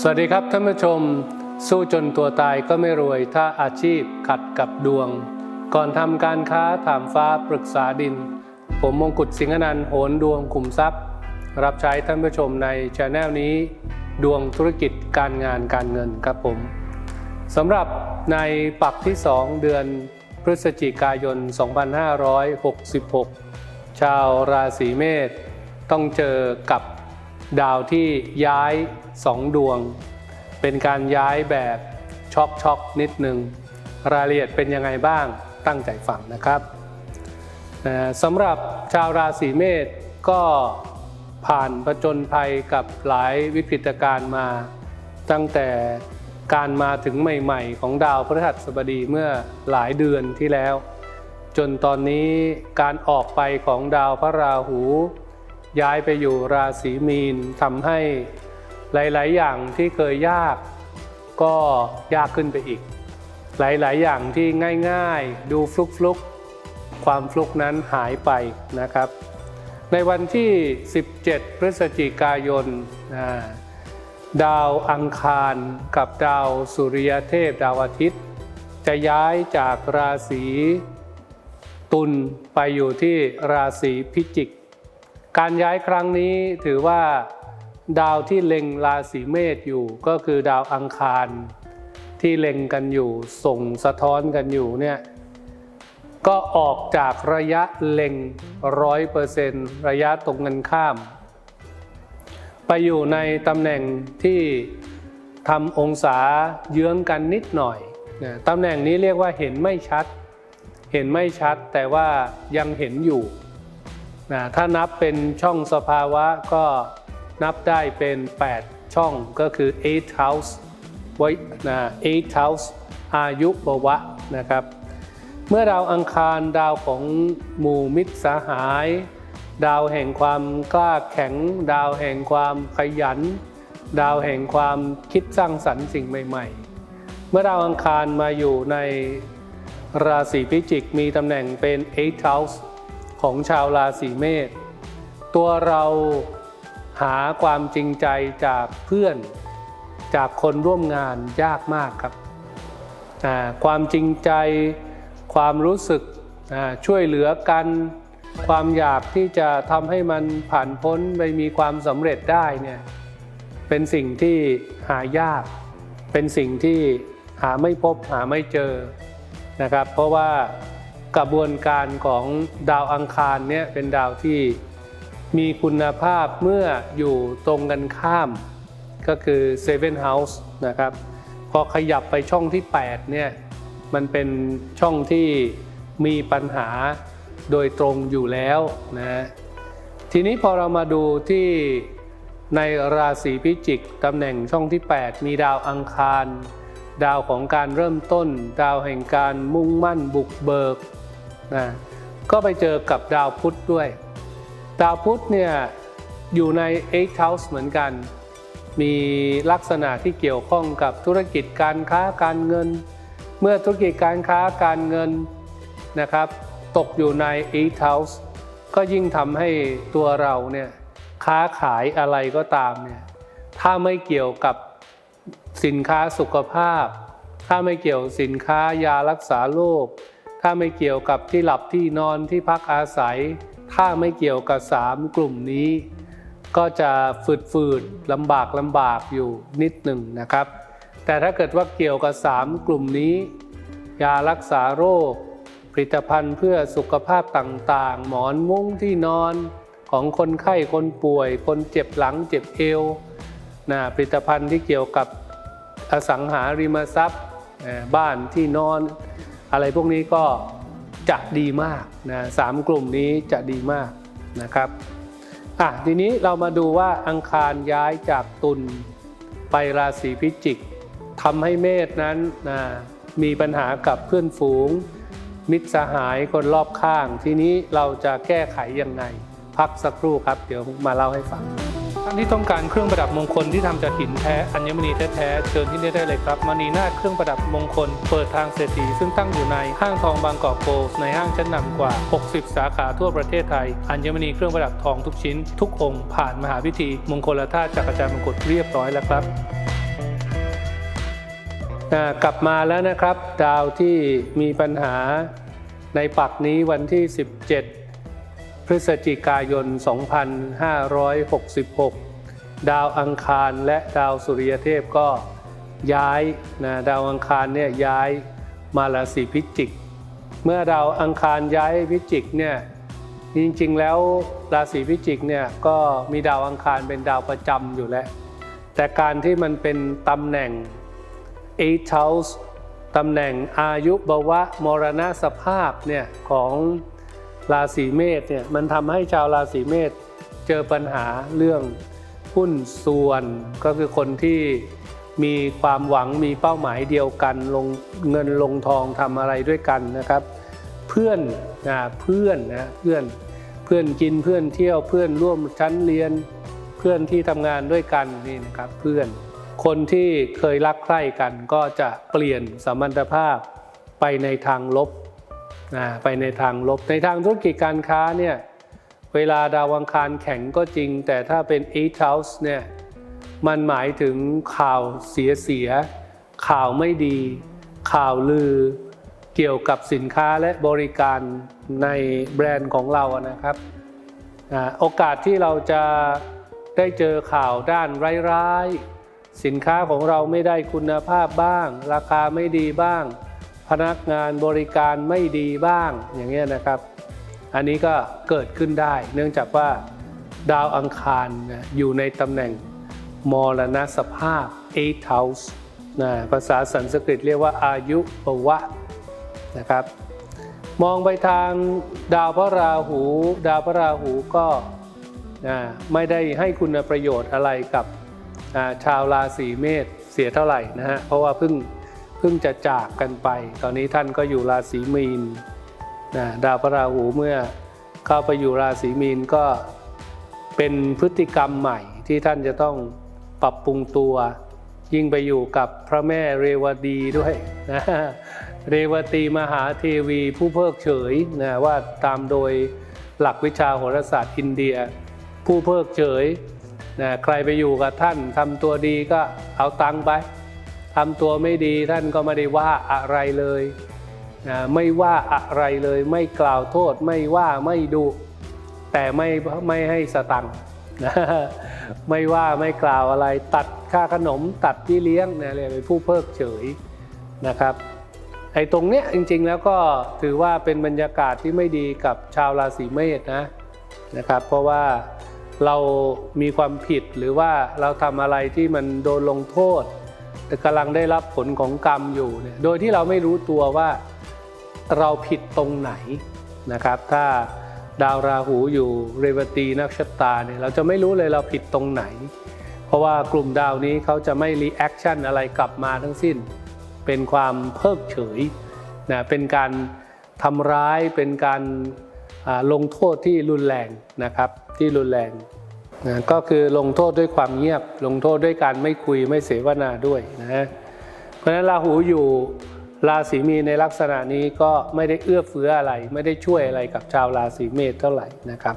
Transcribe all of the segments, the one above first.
สวัสดีครับท่านผู้ชม สู้จนตัวตายก็ไม่รวย ถ้าอาชีพขัดกับดวง ก่อนทำการค้าถามฟ้าปรึกษาดิน ผมมงกุฎสิงห์นันโหนดวงขุมทรัพย์ รับใช้ท่านผู้ชมในช anel นี้ ดวงธุรกิจการงานการเงินครับผมสำหรับในปักที่ 2 เดือนพฤศจิกายน 2566 ชาวราศีเมษต้องเจอกับ ดาวที่ย้ายสองดวง เป็นการย้ายแบบช็อกช็อกนิดนึง รายละเอียดเป็นยังไงบ้างตั้งใจฟังนะครับสำหรับชาวราศีเมษก็ผ่านผจญภัยกับหลายวิกฤตการณ์มา ตั้งแต่การมาถึงใหม่ๆ ของดาวพฤหัสบดีเมื่อหลายเดือนที่แล้ว จนตอนนี้การออกไปของดาวพระราหู ย้ายไปอยู่ราศีมีนทำให้หลาย ๆ อย่างที่เคยยากก็ยากขึ้นไปอีก หลาย ๆ อย่างที่ง่าย ๆ ดูฟลุก ๆ ความฟลุกนั้นหายไปนะครับ ในวันที่ 17 พฤศจิกายนดาวอังคารกับดาวสุริยเทพดาวอาทิตย์ จะย้ายจากราศีตุลไปอยู่ที่ราศีพิจิก การย้ายครั้งนี้ถือว่าดาวที่เล็งราศีเมษอยู่ก็คือดาวอังคารที่เล็งกันอยู่ ส่งสะท้อนกันอยู่เนี่ยก็ออกจากระยะเล็งร้อยเปอร์เซนต์ระยะตรงกันข้าม ไปอยู่ในตำแหน่งที่ทำองศาเยื้องกันนิดหน่อยนะตำแหน่งนี้เรียกว่าเห็นไม่ชัด เห็นไม่ชัดแต่ว่ายังเห็นอยู่ นะถ้านับเป็นช่องสภาวะก็นับได้เป็น 8 ช่องก็คือ8 house ไว้นะ8 house อายุบวะนะครับ เมื่อดาวอังคารดาวของหมู่มิตรสหาย ดาวแห่งความกล้าแข็ง ดาวแห่งความขยัน ดาวแห่งความคิดสร้างสรรค์สิ่งใหม่ ๆ เมื่อดาวอังคารมาอยู่ในราศีพิจิกมีตำแหน่งเป็น8 house ของชาวราศีเมษตัวเราหาความจริงใจจากเพื่อนจากคนร่วมงานยากมากครับ ความจริงใจ ความรู้สึกช่วยเหลือกัน ความอยากที่จะทำให้มันผ่านพ้นไปมีความสำเร็จได้เนี่ยเป็นสิ่งที่หายาก เป็นสิ่งที่หาไม่พบหาไม่เจอนะครับ เพราะว่า กระบวนการของดาวอังคารเนี่ยเป็นดาวที่มีคุณภาพเมื่ออยู่ตรงกันข้าม ก็คือ Seven House นะครับ พอขยับไปช่องที่ 8 เนี่ย มันเป็นช่องที่มีปัญหาโดยตรงอยู่แล้วนะทีนี้พอเรามาดูที่ในราศีพิจิกตำแหน่งช่องที่ 8 มีดาวอังคาร ดาวของการเริ่มต้น ดาวแห่งการมุ่งมั่นบุกเบิกนะก็ไปเจอกับดาวพุธด้วย ดาวพุธเนี่ยอยู่ใน8 house เหมือนกัน มีลักษณะที่เกี่ยวข้องกับธุรกิจการค้าการเงิน เมื่อธุรกิจการค้าการเงินนะครับ ตกอยู่ใน8 house ก็ยิ่งทำให้ตัวเราเนี่ยค้าขายอะไรก็ตามเนี่ยถ้าไม่เกี่ยวกับ สินค้าสุขภาพ ถ้าไม่เกี่ยวสินค้ายารักษาโรค ถ้าไม่เกี่ยวกับที่หลับที่นอนที่พักอาศัย ถ้าไม่เกี่ยวกับสามกลุ่มนี้ ก็จะฝืดๆลำบากลำบากอยู่นิดหนึ่งนะครับ แต่ถ้าเกิดว่าเกี่ยวกับสามกลุ่มนี้ ยารักษาโรค ผลิตภัณฑ์เพื่อสุขภาพต่างๆ หมอนมุ้งที่นอนของคนไข้คนป่วย คนเจ็บหลังเจ็บเอวนะผลิตภัณฑ์ที่เกี่ยวกับ อสังหาริมทรัพย์บ้านที่นอนอะไรพวกนี้ก็จะดีมากนะสามกลุ่มนี้จะดีมากนะครับอะทีนี้เรามาดูว่าอังคารย้ายจากตุลไปราศีพิจิกทำให้เมษนั้นนะมีปัญหากับเพื่อนฝูง มิตรสหายคนรอบข้าง ทีนี้เราจะแก้ไขยังไง พักสักครู่ครับ เดี๋ยวมาเล่าให้ฟัง ท่านที่ต้องการเครื่องประดับมงคลที่ทำจากหินแท้อัญมณีแท้ๆเชิญที่นี่ได้เลยครับมณีนาฏเครื่องประดับมงคล เปิดทางเศรษฐีซึ่งตั้งอยู่ในห้างทองบางกอกโกลด์ในห้างชั้นนำกว่า 60 สาขาทั่วประเทศไทย อัญมณีเครื่องประดับทองทุกชิ้น ทุกองค์ผ่านมหาพิธี มงคลธาตุจากอาจารย์มงกุฎเรียบร้อยแล้วครับกลับมาแล้วนะครับ ดาวที่มีปัญหาในปักนี้วันที่ 17 พฤศจิกายน 2566 ดาวอังคารและดาวสุริยเทพก็ย้ายนะดาวอังคารเนี่ยย้ายมาราศีพิจิก เมื่อดาวอังคารย้ายพิจิกเนี่ยจริงๆแล้วราศีพิจิกเนี่ยก็มีดาวอังคารเป็นดาวประจำอยู่แล้ว แต่การที่มันเป็นตำแหน่ง eight house ตำแหน่งอายุบวะมรณะสภาพเนี่ยของ ราศีเมษเนี่ยมันทำให้ชาวราศีเมษเจอปัญหาเรื่องหุ้นส่วนก็คือคนที่มีความหวังมีเป้าหมายเดียวกันลงเงินลงทองทำอะไรด้วยกันนะครับ เพื่อนนะเพื่อนนะเพื่อนเพื่อนกินเพื่อนเที่ยวเพื่อนร่วมชั้นเรียน เพื่อนที่ทำงานด้วยกันนี่นะครับเพื่อนคนที่เคยรักใคร่กันก็จะเปลี่ยนสัมพันธภาพไปในทางลบ นะไปในทางลบในทางธุรกิจการค้าเนี่ยเวลาดาวอังคารแข็งก็จริง แต่ถ้าเป็น eight house เนี่ยมันหมายถึงข่าวเสียเสียๆข่าวไม่ดี ข่าวลือ เกี่ยวกับสินค้าและบริการในแบรนด์ของเรานะครับโอกาสที่เราจะได้เจอข่าวด้านร้ายๆ สินค้าของเราไม่ได้คุณภาพบ้าง ราคาไม่ดีบ้าง พนักงานบริการไม่ดีบ้างอย่างเงี้ยนะครับ อันนี้ก็เกิดขึ้นได้ เนื่องจากว่าดาวอังคารนะอยู่ในตำแหน่งมรณสภาพ eight house นะภาษาสันสกฤตเรียกว่าอายุปวะนะครับ มองไปทางดาวพระราหู ดาวพระราหูก็อ่าไม่ได้ให้คุณประโยชน์อะไรกับชาวราศีเมษเสียเท่าไหร่นะฮะเพราะว่าเพิ่ง เพิ่งจะจากกันไป ตอนนี้ท่านก็อยู่ราศีมีนนะดาวพระราหูเมื่อเข้าไปอยู่ราศีมีนก็เป็นพฤติกรรมใหม่ที่ท่านจะต้องปรับปรุงตัว ยิ่งไปอยู่กับพระแม่เรวดีด้วยนะเรวตีมหาเทวีผู้เพิกเฉยนะว่าตามโดยหลักวิชาโหราศาสตร์อินเดีย ผู้เพิกเฉยนะใครไปอยู่กับท่านทำตัวดีก็เอาตังค์ไป ทำตัวไม่ดีท่านก็ไม่ได้ว่าอะไรเลยนะไม่ว่าอะไรเลย ไม่กล่าวโทษไม่ว่าไม่ดุแต่ไม่ไม่ให้สตังค์นะไม่ว่าไม่กล่าวอะไรตัดค่าขนมตัดที่เลี้ยงนี่ยเรียกเป็นผู้เพิกเฉยนะครับไอ้ตรงเนี้ยจริงๆแล้วก็ถือว่าเป็นบรรยากาศที่ไม่ดีกับชาวราศีเมษนะนะครับ เพราะว่าเรามีความผิดหรือว่าเราทำอะไรที่มันโดนลงโทษ กำลังได้รับผลของกรรมอยู่เนี่ยโดยที่เราไม่รู้ตัวว่าเราผิดตรงไหนนะครับ ถ้าดาวราหูอยู่เรวตีนักชะตาเนี่ยเราจะไม่รู้เลยเราผิดตรงไหน เพราะว่ากลุ่มดาวนี้เขาจะไม่รีแอคชั่นอะไรกลับมาทั้งสิ้น เป็นความเพิกเฉยนะเป็นการทำร้ายเป็นการลงโทษที่รุนแรงนะครับที่รุนแรง นะก็คือลงโทษด้วยความเงียบ ลงโทษด้วยการไม่คุยไม่เสวนาด้วยนะเพราะฉะนั้นราหูอยู่ราศีมีในลักษณะนี้ก็ไม่ได้เอื้อเฟื้ออะไร ไม่ได้ช่วยอะไรกับชาวราศีเมษเท่าไหร่นะครับ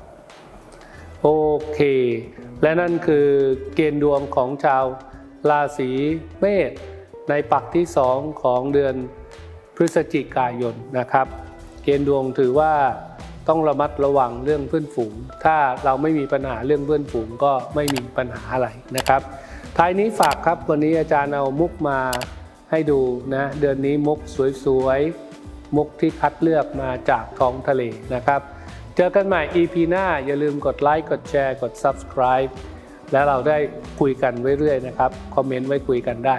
โอเค และนั่นคือเกณฑ์ดวงของชาวราศีเมษในปักที่2ของเดือนพฤศจิกายนนะครับ เกณฑ์ดวงถือว่า ต้องระมัดระวังเรื่องเพื่อนฝูง ถ้าเราไม่มีปัญหาเรื่องเพื่อนฝูงก็ไม่มีปัญหาอะไรนะครับ ท้ายนี้ฝากครับวันนี้อาจารย์เอามุกมาให้ดูนะเดือนนี้มุกสวยๆ มุกที่คัดเลือกมาจากท้องทะเลนะครับ เจอกันใหม่ EP หน้า อย่าลืมกดไลค์กดแชร์กด Subscribe แล้วเราได้คุยกันเรื่อยๆนะครับ คอมเมนต์ไว้คุยกันได้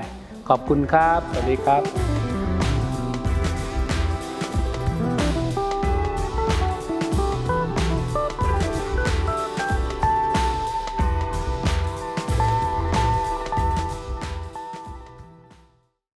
ขอบคุณครับ สวัสดีครับ